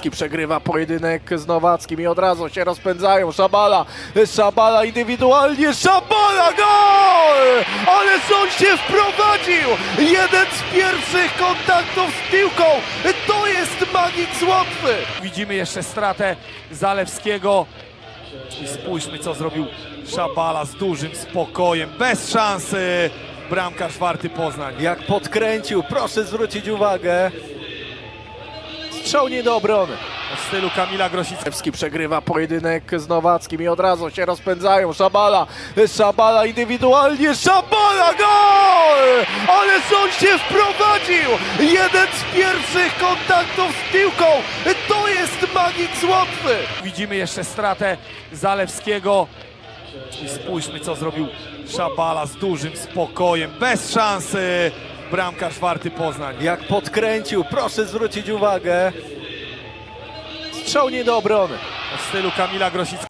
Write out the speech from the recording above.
Lewski przegrywa pojedynek z Nowackim i od razu się rozpędzają. Szabala, Szabala indywidualnie, Szabala gol! Ale on się wprowadził! Jeden z pierwszych kontaktów z piłką! To jest magik z Łotwy! Widzimy jeszcze stratę Zalewskiego. I spójrzmy, co zrobił Szabala z dużym spokojem, bez szansy. Bramkarz Warty Poznań. Jak podkręcił, proszę zwrócić uwagę. Strzał nie do obrony. W stylu Kamila. Lewski przegrywa pojedynek z Nowackim i od razu się rozpędzają. Szabala, Szabala indywidualnie, Szabala gol! Ale on się wprowadził! Jeden z pierwszych kontaktów z piłką! To jest magik z Łotwy! Widzimy jeszcze stratę Zalewskiego. I spójrzmy, co zrobił Szabala z dużym spokojem, bez szansy. Bramkarz Warty Poznań. Jak podkręcił, proszę zwrócić uwagę. Strzał nie do obrony. W stylu Kamila Grosickiego.